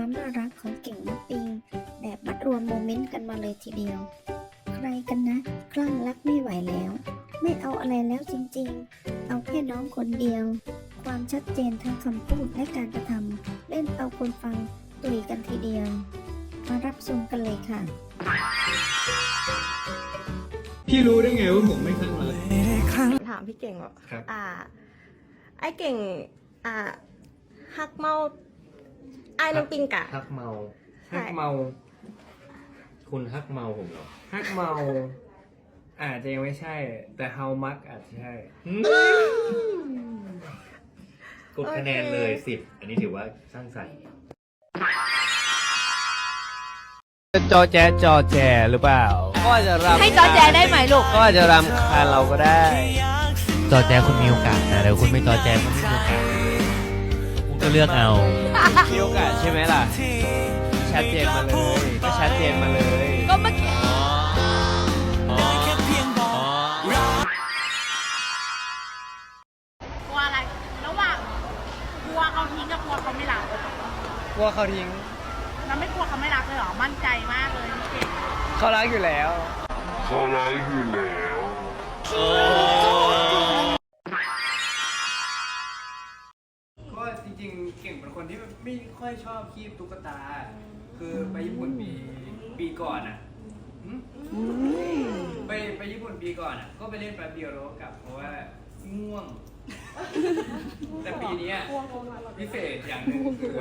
ความน่ารักของเก่งน้องปิง แบบมัดรวมโมเมนต์กันมาเลยทีเดียว ใครกันนะคลั่งรักไม่ไหวแล้ว ไม่เอาอะไรแล้วจริงๆ เอาแค่น้องคนเดียว ความชัดเจนทั้งคำพูดและการกระทำเล่นเอาคนฟังตุยกันทีเดียว มารับชมกันเลยค่ะ พี่รู้ได้ไงว่าผมไม่คลั่งรัก ถามพี่เก่งว่าอ่า ไอ้เก่ง อ่าฮักเมา ไอ้น้ำปิงกะ ฮักเมาใช่ ฮักเมา คุณฮักเมาผมเหรอฮักเมา อาจจะยังไม่ใช่ แต่เฮามักอาจจะใช่กดคะแนนเลยสิบอันนี้ถือว่าสร้างสรรค์จอแจจอแจหรือเปล่า ก็อาจจะรำให้จอแจได้ไหมลูก ก็อาจจะรำคาญเราก็ได้ จอแจคุณมีโอกาสนะเดี๋ยวคุณไม่จอแจคุณไม่มีโอกาสคุณ ก็เลือกเอา มีโอกาสใช่ไหมล่ะ ชัดเจนมาเลย ก็ชัดเจนมาเลย ก็เมื่อกี้อ๋ออ๋อกลัวอะไร ระหว่างกลัวเขาทิ้งกับกลัวเขาไม่รักกลัวเขาทิ้ง เราไม่กลัวเขาไม่รักเลยเหรอ มั่นใจมากเลยพี่เก่ง เขารักอยู่แล้วก็ อยชอบคีบตุ๊กตา คือไปญี่ปุ่นปีปีก่อนอะหึไปไปญี่ปุ่นปีก่อนอะ ก็ไปเล่นแป๊บเดียวแล้วก็กลับเพราะว่าง่วง แต่ปีเนี้ยพิเศษอย่างหนึ่งคือ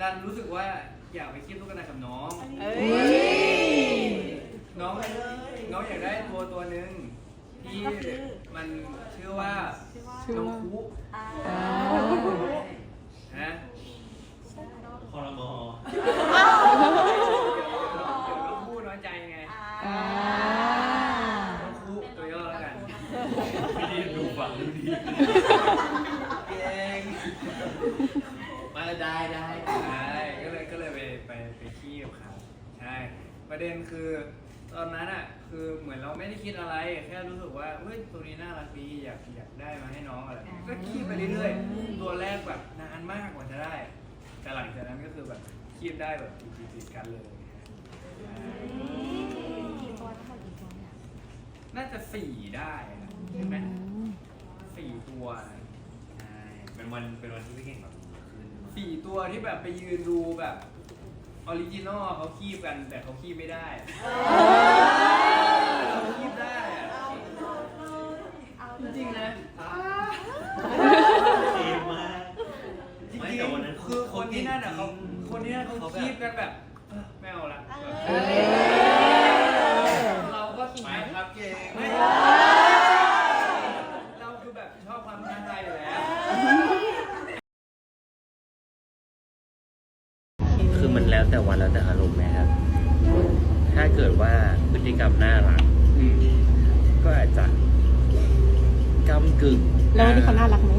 ดันรู้สึกว่าอยากไปคีบตุ๊กตากับน้องน้องน้องอยากได้ตัวตัวหนึ่งที่มันชื่อว่าน้องคุนะ คอรมอ เดี๋ยวน้องคุน้อยใจไงน้องคุตัวย่อแล้วกัน ไม่ได้ดูฟังดูดี เอง มาได้ได้ ใช่ก็เลยก็เลยไปไปไปคีบครับ ใช่ ประเด็นคือตอนนั้นอะคือเหมือนเราไม่ได้คิดอะไร แค่รู้สึกว่าเฮ้ยตัวนี้น่ารักดีอยากอยากได้มาให้น้องอะไรก็คีบไปเรื่อยๆตัวแรกแบบนานมากกว่าจะได้ แต่หลังจากนั้นก็คือแบบคีบได้แบบติดติดๆกันเลยน่าจะสี่ได้นะใช่ไหมสี่ตัวนะใช่เป็นวันเป็นวันที่พี่เก่งแบบขึ้นสี่ตัวที่แบบไปยืนดูแบบ ออริจินอลเขาคีบกันแต่เขาคีบไม่ได้เขาคีบได้อะจริงๆนะ เกมมากจริงไม่แต่วันนั้นๆคือคนที่นั่นอะเขาคนที่นั่นเขาคีบกันแบบเออไม่เอาละเราก็ถูกไปครับเก่งไม่เราคือแบบชอบความท้าทายอยู่แล้ว มันแล้วแต่วันแล้วแต่อารมณ์นะครับ ถ้าเกิดว่าพฤติกรรมน่ารัก ก็อาจจะกำกึ่งแล้ววันนี้เขาน่ารักไหม